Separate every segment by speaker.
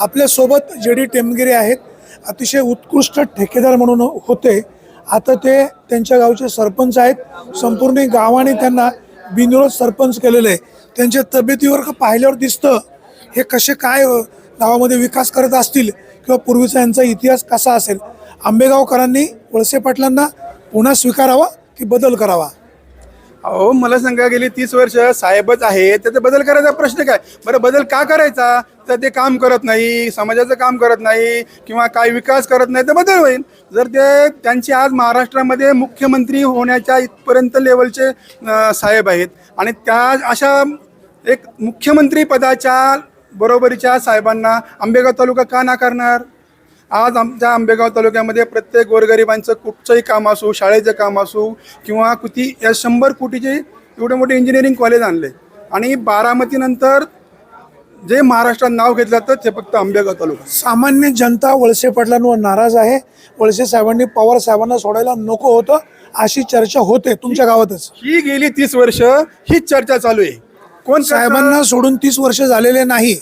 Speaker 1: आपल्यासोबत जे डी टेमगिरे आहेत अतिशय उत्कृष्ट ठेकेदार म्हणून होते. आता ते त्यांच्या गावचे सरपंच आहेत. संपूर्ण गावाने त्यांना बिनविरोध सरपंच केलेलं आहे. त्यांच्या तब्येतीवर पाहिल्यावर दिसतं? हे कसे काय गावामध्ये विकास करत असतील? किंवा पूर्वीचा यांचा इतिहास कसा असेल? आंबेगावकरांनी वळसे पाटलांना पुन्हा स्वीकारावा की बदल करावा?
Speaker 2: अहो मला सांगा गेली तीस वर्ष साहेबच आहे त्याचा बदल करायचा प्रश्न काय? बरं बदल का करायचा? तर ते काम करत नाही समाजाचं काम करत नाही किंवा काय विकास करत नाही तर बदल होईल. जर ते त्यांची आज महाराष्ट्रामध्ये मुख्यमंत्री होण्याच्या इथपर्यंत लेवलचे साहेब आहेत आणि त्या अशा एक मुख्यमंत्री पदाच्या बरोबरीच्या साहेबांना आंबेगाव तालुका का नाकारणार? आज आमच्या आंबेगाव तालुक्यामध्ये प्रत्येक गोरगरिबांचं कुठचंही काम असो शाळेचं काम असो किंवा किती या शंभर कोटीचे एवढे मोठे इंजिनिअरिंग कॉलेज आणले. आणि बारामतीनंतर जे महाराष्ट्रात नाव घेतलं जातं ते फक्त आंबेगाव तालुका.
Speaker 1: सामान्य जनता वळसे पाटलांवर नाराज आहे. वळसे साहेबांनी पवार साहेबांना सोडायला नको होतं अशी चर्चा होते तुमच्या गावातच.
Speaker 2: ही गेली तीस वर्ष हीच चर्चा चालू आहे. कोण?
Speaker 1: साहेबांना सोडून तीस वर्ष झालेले नाही.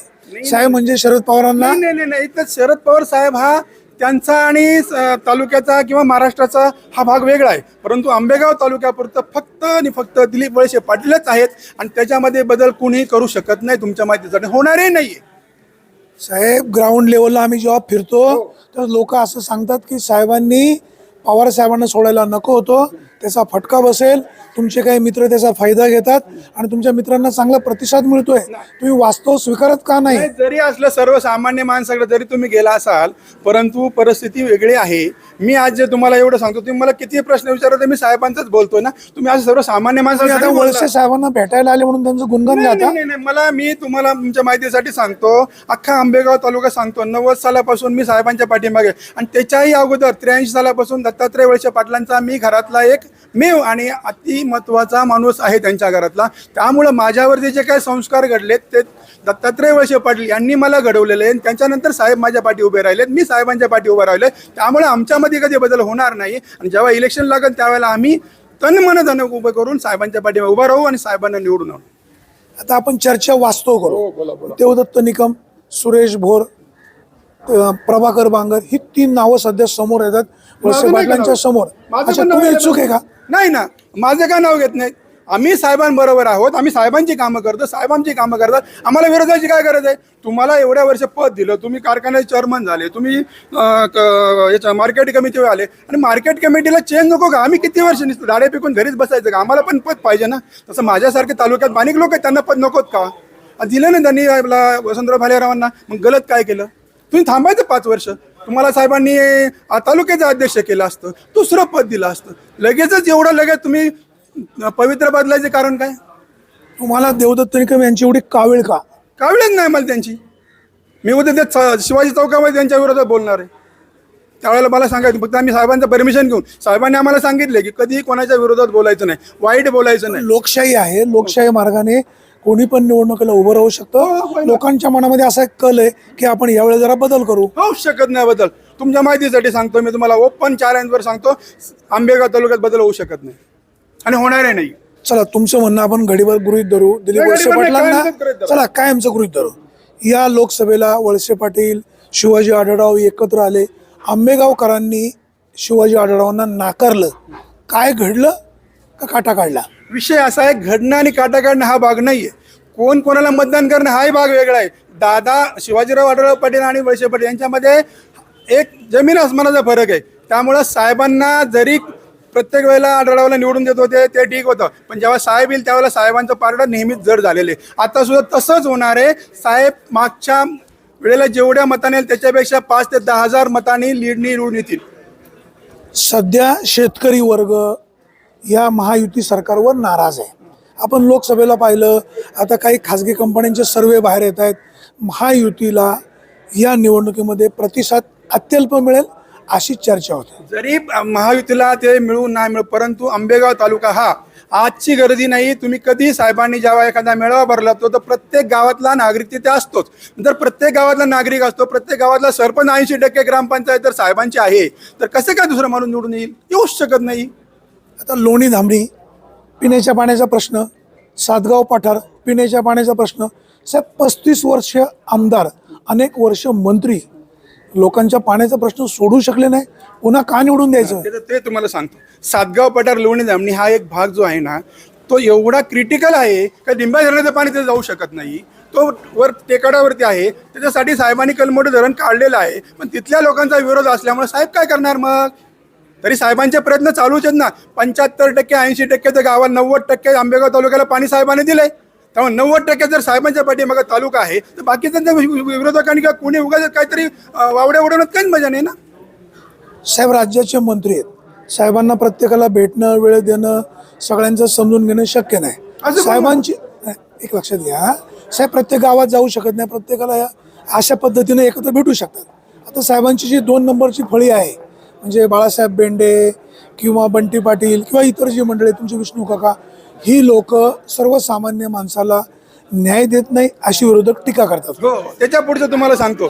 Speaker 1: साहेब म्हणजे शरद पवारांना?
Speaker 2: नाही नाही नाही, नाही. तर शरद पवार साहेब हा त्यांचा आणि तालुक्याचा किंवा महाराष्ट्राचा हा भाग वेगळा आहे. परंतु आंबेगाव तालुक्यापुरतं फक्त आणि फक्त दिलीप वळसे पाटीलच आहेत आणि त्याच्यामध्ये बदल कुणीही करू शकत नाही तुमच्या माहितीसाठी. होणारही नाहीये.
Speaker 1: साहेब ग्राउंड लेवलला आम्ही जेव्हा फिरतो तर लोक असं सांगतात की साहेबांनी पवार साहेबांना सोडायला नको होतो त्याचा फटका बसेल. तुमचे काही मित्र त्याचा फायदा घेतात आणि तुमच्या मित्रांना चांगला प्रतिसाद मिळतोय. तुम्ही वास्तव स्वीकारत का नाही?
Speaker 2: जरी असलं सर्वसामान्य माणसाकडे जरी तुम्ही गेला असाल परंतु परिस्थिती वेगळी आहे. मी आज जे तुम्हाला एवढं सांगतो तुम्ही मला किती प्रश्न विचारता मी साहेबांचाच बोलतोय ना. तुम्ही आज सर्वसामान्य
Speaker 1: आता
Speaker 2: माणसाला
Speaker 1: वळसे साहेबांना भेटायला आले म्हणून त्यांचं गुणगान गाता?
Speaker 2: नाही, नाही, मला मी तुम्हाला तुमच्या माहितीसाठी सांगतो अख्खा आंबेगाव तालुका सांगतो. नव्वद सालापासून मी साहेबांच्या पाठीमागे आणि त्याच्याही अगोदर त्र्याऐंशी सालापासून दत्तात्रय वळसे पाटलांचा मी घरातला एक मेव आणि अति महत्त्वाचा माणूस आहे त्यांच्या घरातला. त्यामुळं माझ्यावरती जे काही संस्कार घडलेत ते दत्तात्रय वळसे पाटील यांनी मला घडवलेले आणि त्यांच्यानंतर साहेब माझ्या पाठी उभे राहिलेत. मी साहेबांच्या पाठी उभे राहिले त्यामुळे आमच्यामध्ये कधी बदल होणार नाही. आणि जेव्हा इलेक्शन लागेल त्यावेळेला आम्ही तन मन धन उभं करून साहेबांच्या पाठीमागे उभं राहू आणि साहेबांना निवडून आणू.
Speaker 1: आता आपण चर्चा वास्तव
Speaker 2: हो,
Speaker 1: करू देवदत्त निकम सुरेश भोर प्रभाकर बांगर ही तीन नावं सध्या समोर येतात. वळसे
Speaker 2: नाही
Speaker 1: पाटलांच्या. समोर. इच्छुक आहे का?
Speaker 2: नाही ना. माझं का नाव घेत नाही आम्ही साहेबांबरोबर आहोत आम्ही साहेबांची कामं करतो साहेबांची कामं करतात. आम्हाला विरोधाची काय गरज आहे? तुम्हाला एवढ्या वर्ष पद दिलं तुम्ही कारखान्याचे चेअरमन झाले तुम्ही क- याच्या मार्केट कमिटीवर आले. आणि मार्केट कमिटीला चेंज नको का? आम्ही किती वर्ष निसतो दाडे पिकून घरीच बसायचं का? आम्हाला पण पद पाहिजे ना. तसं माझ्यासारखे तालुक्यात अनेक लोक आहेत त्यांना पद नकोत का? दिलं ना त्यांनी आपला वसंतराव भालेरावांना मग गलत काय केलं? तुम्ही थांबायचं पाच वर्ष. तुम्हाला साहेबांनी तालुक्याचं अध्यक्ष केलं असतं दुसरं पद दिलं असतं. लगेचच एवढं लगेच तुम्ही पवित्र बदलायचे कारण काय?
Speaker 1: तुम्हाला देवदत्त निकम यांची एवढी कावीळ का?
Speaker 2: कावळेच नाही मला त्यांची. मी उद्या ते शिवाजी चौकामध्ये त्यांच्या विरोधात बोलणार आहे. त्यावेळेला मला सांगायचं फक्त आम्ही साहेबांचं परमिशन घेऊन साहेबांनी आम्हाला सांगितले की कधीही कोणाच्या विरोधात बोलायचं नाही वाईट बोलायचं नाही.
Speaker 1: लोकशाही आहे लोकशाही मार्गाने कोणी पण निवडणुकीला उभं राहू
Speaker 2: हो,
Speaker 1: शकतं लोकांच्या मनामध्ये असा एक कल आहे की आपण यावेळी जरा बदल करू.
Speaker 2: होऊच शकत नाही बदल. तुमच्या माहितीसाठी सांगतो मी तुम्हाला ओपन चॅलेंजवर सांगतो आंबेगाव तालुक्यात बदल होऊ शकत नाही. आणि होणारही नाही.
Speaker 1: चला तुमचं म्हणणं आपण घडीवर गृहित धरू. दिलीप
Speaker 2: नाही,
Speaker 1: वळसे
Speaker 2: घडीवर नाही,
Speaker 1: पाटलांना
Speaker 2: कायमचंच गृहीत धरू.
Speaker 1: चला कायमचं गृहित धरू. या लोकसभेला वळसे पाटील शिवाजी आढळराव एकत्र आले. आंबेगावकरांनी शिवाजी आढळरावांना नाकारलं. काय घडलं? का काटा काढला?
Speaker 2: विषय असा आहे घडणं आणि काटा काढणं हा भाग नाही आहे कोण कोणाला मतदान करणं हाही भाग वेगळा आहे. दादा शिवाजीराव आढळराव पाटील आणि वळसे पाटील यांच्यामध्ये एक जमीन आसमानाचा फरक आहे. त्यामुळं साहेबांना जरी प्रत्येक वेळेला आढळरावला निवडून देत होते ते ठीक होतं. पण जेव्हा साहेब येईल त्यावेळेला साहेबांचं पारडं नेहमीच जड झालेले आता सुद्धा तसंच होणार आहे. साहेब मागच्या वेळेला जेवढ्या मताने येईल त्याच्यापेक्षा पाच ते दहा हजार मतांनी लीडनी निवडून येतील.
Speaker 1: सध्या शेतकरी वर्ग या महायुती सरकारवर नाराज आहे. आपण लोकसभेला पाहिलं आता काही खाजगी कंपन्यांचे सर्वे बाहेर येत आहेत. महायुतीला या निवडणुकीमध्ये प्रतिसाद अत्यल्प मिळेल अशी चर्चा होती.
Speaker 2: जरी महायुतीला ते मिळू नाही मिळू परंतु आंबेगाव तालुका हा आजची गर्दी नाही तुम्ही कधी साहेबांनी जेव्हा एखादा मेळावा भरला तो तर प्रत्येक गावातला नागरिक तिथे असतोच. जर प्रत्येक गावातला नागरिक असतो प्रत्येक गावातला सरपंच ऐंशी टक्के ग्रामपंचायत तर साहेबांची आहे तर कसे काय दुसरं माणूस निवडून येईल? येऊच शकत नाही.
Speaker 1: आता लोणी धामणी पिण्याच्या पाण्याचा प्रश्न सातगाव पठार पिण्याच्या पाण्याचा प्रश्न. साहेब पस्तीस वर्ष आमदार अनेक वर्ष मंत्री लोकांच्या पाण्याचा प्रश्न सोडू शकले नाही. पुन्हा का निवडून द्यायचं?
Speaker 2: ते ते तुम्हाला सांगतो. सातगाव पठार लोणी जामणी हा एक भाग जो आहे ना तो एवढा क्रिटिकल आहे का लिंबा धरणाचं पाणी तिथे जाऊ शकत नाही. तो वर टेकाडावरती आहे. त्याच्यासाठी साहेबांनी कलमोठं धरण काढलेलं आहे. पण तिथल्या लोकांचा विरोध असल्यामुळे साहेब काय करणार मग? तरी साहेबांचे प्रयत्न चालूच आहेत ना. पंच्याहत्तर टक्के ऐंशी टक्के तर गावात नव्वद टक्के आंबेगाव तालुक्याला पाणी साहेबांनी दिलंय. त्यामुळे नव्वद टक्के जर साहेबांच्या पाठीमागे तालुका आहे तर बाकीच्या विरोधकांनी किंवा कोणी उगाच काहीतरी अं, वावड्या उडवण्यात काहीच मजा नाही ना?
Speaker 1: साहेब राज्याचे मंत्री आहेत. साहेबांना प्रत्येकाला भेटणं वेळ देणं सगळ्यांचं समजून घेणं शक्य नाही. साहेबांची एक लक्षात घ्या साहेब प्रत्येक गावात जाऊ शकत नाही. प्रत्येकाला अशा पद्धतीने एकत्र भेटू शकतात. आता साहेबांची जी दोन नंबरची फळी आहे म्हणजे बाळासाहेब बेंडे किंवा बंटी पाटील किंवा इतर जी मंडळी तुमचे विष्णू काका ही लोक सर्वसामान्य माणसाला न्याय देत नाही अशी विरोधक टीका करतात.
Speaker 2: हो त्याच्या पुढचं तुम्हाला सांगतो.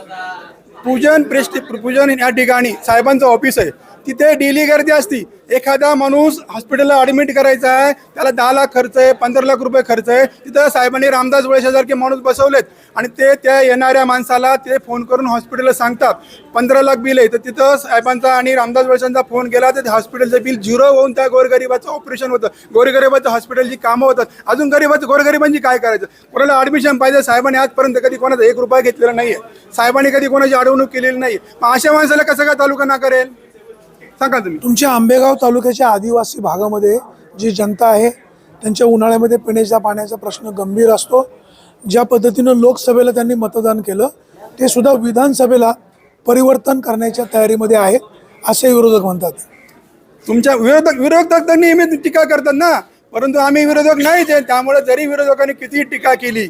Speaker 2: पूजन प्रेस्टी पूजन या ठिकाणी साहेबांचं ऑफिस आहे. तिथे डेली गर्दी असती. एखादा माणूस हॉस्पिटलला ॲडमिट करायचा आहे त्याला दहा लाख खर्च आहे पंधरा लाख रुपये खर्च आहे तिथं साहेबांनी रामदास वळशासारखे माणूस बसवलेत. आणि ते त्या येणाऱ्या माणसाला ते फोन करून हॉस्पिटलला सांगतात. पंधरा लाख बिल आहे. तर तिथं साहेबांचा आणि रामदास वळशांचा फोन गेला तर हॉस्पिटलचं बिल झिरो होऊन त्या गोरगरिबाचं ऑपरेशन होतं. गोरगरिबाचं हॉस्पिटलची कामं होतात. अजून गरीबाचं गोरगरिबांची काय करायचं? कोणाला ॲडमिशन पाहिजे साहेबांनी आजपर्यंत कधी कोणाचा एक रुपया घेतलेला नाही आहे साहेबांनी कधी कोणाची अडवणूक केलेली नाही मग अशा माणसाला कसं काय तालुका ना करेल सांगा तुम्ही.
Speaker 1: तुमच्या आंबेगाव तालुक्याच्या आदिवासी भागामध्ये जी जनता आहे त्यांच्या उन्हाळ्यामध्ये पिण्याच्या पाण्याचा प्रश्न गंभीर असतो. ज्या पद्धतीनं लोकसभेला त्यांनी मतदान केलं ते सुद्धा विधानसभेला परिवर्तन करण्याच्या तयारीमध्ये आहेत असे विरोधक म्हणतात.
Speaker 2: तुमच्या विरोधक विरोधक तर नेहमी टीका करतात ना. परंतु आम्ही विरोधक आहे. त्यामुळे जरी विरोधकांनी किती टीका केली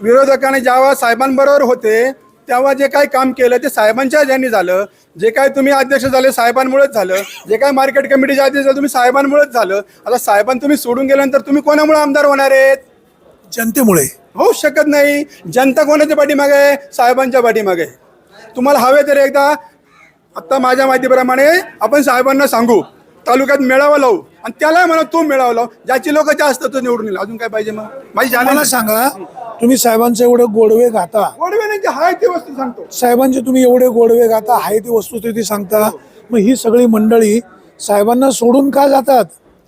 Speaker 2: विरोधकांनी जेव्हा साहेबांबरोबर होते तेव्हा जे काही काम केलं ते साहेबांच्या ज्यांनी झालं. जे काय तुम्ही अध्यक्ष झाले साहेबांमुळेच झालं. जे काय मार्केट कमिटीचे अध्यक्ष झाले तुम्ही साहेबांमुळेच झालं. आता साहेबां तुम्ही सोडून गेल्यानंतर तुम्ही कोणामुळे आमदार होणार आहेत?
Speaker 1: जनतेमुळे.
Speaker 2: होऊ शकत नाही. जनता कोणाच्या पाठीमागे आहे? साहेबांच्या पाठीमागे. तुम्हाला हवे तर एकदा आत्ता माझ्या माहितीप्रमाणे आपण साहेबांना सांगू. तालुक्यात मेळावा लावू. आणि त्याला म्हणा तू मेळावा लाव. ज्याची लोक जास्त तो निवडून येईल. अजून काय पाहिजे मग? माझी
Speaker 1: मला सांगा तुम्ही साहेबांचं एवढं गोडवे गाता.
Speaker 2: गोडव्याने हाय ती वस्तू सांगतो.
Speaker 1: साहेबांचे तुम्ही एवढे गोडवे गाता आहे ती वस्तुस्थिती सांगता. मग ही सगळी मंडळी साहेबांना सोडून का जातात?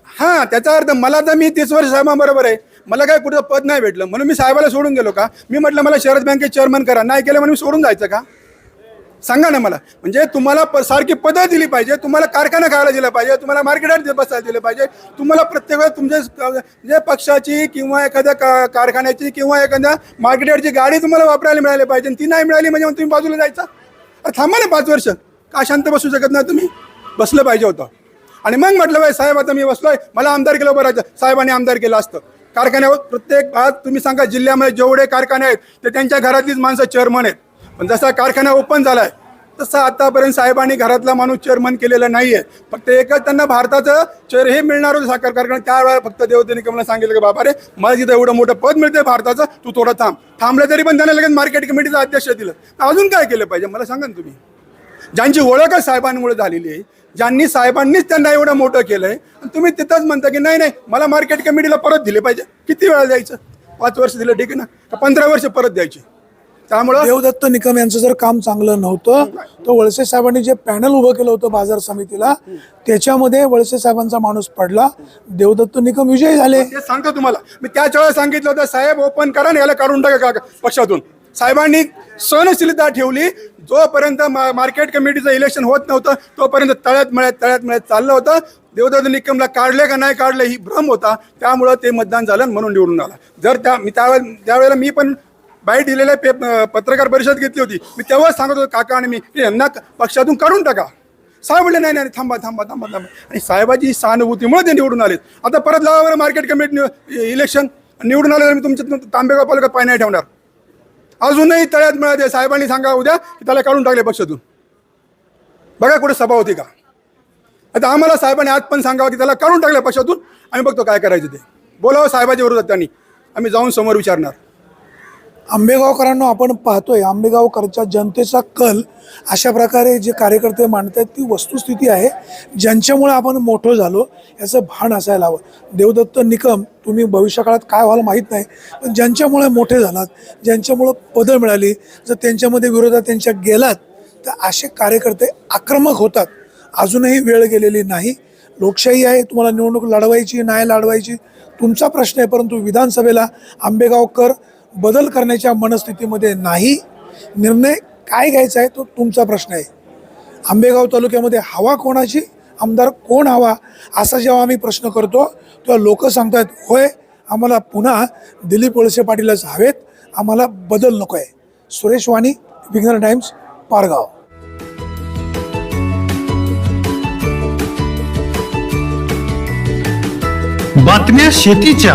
Speaker 2: हा त्याचा अर्थ मला तर मी तीस वर्ष साहेबांबरोबर आहे. मला काय कुठं पद नाही भेटलं. म्हणून मी साहेबाला सोडून गेलो का? मी म्हटलं मला शरद बँकेत चेअरमन करा. नाही केलं म्हणून मी सोडून जायचं का? सांगा ना मला. म्हणजे तुम्हाला प- सारखी पदं दिली पाहिजे तुम्हाला कारखाना खायला दिला पाहिजे तुम्हाला मार्केटात बसायला दिलं पाहिजे. तुम्हाला प्रत्येक वेळेस तुमच्या म्हणजे पक्षाची किंवा एखाद्या का कारखान्याची किंवा एखाद्या मार्केटची गाडी तुम्हाला वापरायला मिळाली पाहिजे आणि ती नाही मिळाली म्हणजे मग तुम्ही बाजूला जायचं? अरे थांबा ना पाच वर्ष. का शांत बसू शकत नाही तुम्ही? बसलं पाहिजे होतं. आणि मग म्हटलं बाई साहेब आता मी बसलोय. मला आमदार केलं बरं साहेबांनी आमदार केलं असतं. कारखान्यावर प्रत्येक आज तुम्ही सांगा जिल्ह्यामध्ये जेवढे कारखाने आहेत ते त्यांच्या घरातलीच माणसं चेअरमन आहेत. पण जसा कारखाना ओपन झालाय तसं आतापर्यंत साहेबांनी घरातला माणूस चेअरमन केलेला नाही आहे फक्त एकच त्यांना भारताचं चेअर हे मिळणार होतं साखर कारखाना त्यावेळेला फक्त देवतेने कमला सांगितलं की बाबा रे मला तिथं एवढं मोठं पद मिळतंय भारताचं तू थोडं थांब. थांबलं तरी पण त्यांना लगेच मार्केट कमिटीचं अध्यक्ष दिलं. अजून काय केलं पाहिजे? मला सांगा ना तुम्ही. ज्यांची ओळखच साहेबांमुळे झालेली आहे ज्यांनी साहेबांनीच त्यांना एवढं मोठं केलंय आणि तुम्ही तिथंच म्हणता की नाही नाही मला मार्केट कमिटीला परत दिले पाहिजे. किती वेळा द्यायचं? पाच वर्ष दिलं ठीक आहे ना? का पंधरा वर्ष परत द्यायची? त्यामुळं
Speaker 1: देवदत्त निकम यांचं जर काम चांगलं नव्हतं तर वळसे साहेबांनी जे पॅनल उभं केलं होतं बाजार समितीला त्याच्यामध्ये वळसे साहेबांचा माणूस पडला. देवदत्त निकम विजयी झाले.
Speaker 2: सांगतो तुम्हाला. मी त्याच वेळेला सांगितलं होतं साहेब ओपन करा आणि याला काढून टाका का पक्षातून. साहेबांनी सहनशीलता ठेवली. जोपर्यंत मा- मार्केट कमिटीचं इलेक्शन होत नव्हतं तोपर्यंत तळ्यात मळ्यात तळ्यात मळ्यात चाललं होतं. देवदत्त निकमला काढले का नाही काढले ही भ्रम होता. त्यामुळं ते मतदान झालं म्हणून निवडून आला. जर त्या मी त्यावेळेला त्यावेळेला मी पण बाईट दिलेल्या पे पत्रकार परिषद घेतली होती. मी तेव्हाच सांगत होतो काका आणि मी यांना पक्षातून काढून टाका. साहेब म्हणले नाही नाही थांबा थांबा थांबा थांबा. आणि साहेबाची सहानुभूतीमुळे ते निवडून आलेत. आता परत लावा मार्केट कमिटी इलेक्शन निवडून आले मी तुमच्या तांबेगाव पालकात पाय नाही ठेवणार. अजूनही तळ्यात मिळाले. साहेबांनी सांगा उद्या की त्याला काढून टाकले पक्षातून. बघा कुठे सभा होती का? आता आम्हाला साहेबांनी आज पण सांगावं की त्याला काढून टाकलं पक्षातून. आम्ही बघतो काय करायचं ते. बोलावं साहेबाच्या विरोधात त्यांनी. आम्ही जाऊन समोर विचारणार.
Speaker 1: आंबेगावकरांना आपण पाहतोय आंबेगावकरच्या जनतेचा कल अशा प्रकारे जे कार्यकर्ते मांडत आहेत ती वस्तुस्थिती आहे ज्यांच्यामुळे आपण मोठं झालो याचं भान असायला हवं. देवदत्त निकम तुम्ही भविष्यकाळात काय व्हाल माहीत नाही पण ज्यांच्यामुळे मोठे झालात ज्यांच्यामुळं पदं मिळाली जर त्यांच्यामध्ये विरोधात त्यांच्या गेलात तर असे कार्यकर्ते आक्रमक होतात. अजूनही वेळ गेलेली नाही. लोकशाही आहे तुम्हाला निवडणूक लढवायची नाही लढवायची तुमचा प्रश्न आहे परंतु विधानसभेला आंबेगावकर बदल करण्याच्या मनस्थितीमध्ये नाही. निर्णय काय घ्यायचा आहे तो तुमचा प्रश्न आहे. आंबेगाव तालुक्यामध्ये हवा कोणाची? आमदार कोण हवा? असा जेव्हा आम्ही प्रश्न करतो तेव्हा लोक सांगतात होय आम्हाला पुन्हा दिलीप वळसे पाटीलच हवेत. आम्हाला बदल नको आहे सुरेश वाणी विघ्नर टाइम्स पारगाव.
Speaker 3: बातम्या शेतीच्या.